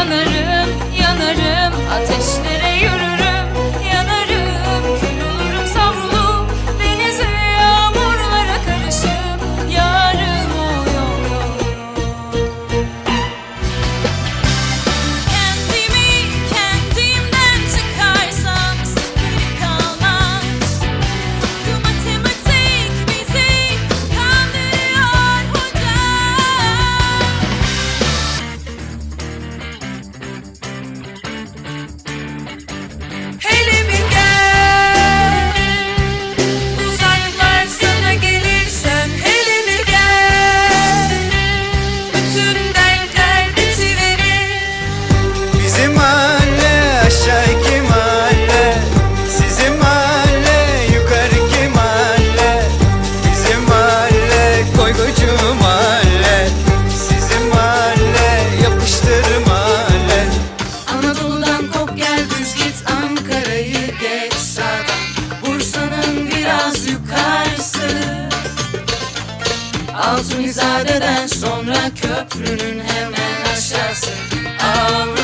Yanarım, yanarım ateşlere. Bizim mahalle aşağıki mahalle. Sizin mahalle yukarıki mahalle. Bizim mahalle koygocu mahalle. Sizin mahalle yapıştır mahalle. Anadolu'dan kop gel düz git Ankara'yı geç sağdan Bursa'nın biraz yukarısı. Altunizade'den sonra köprünün hemen aşağısı. Aa,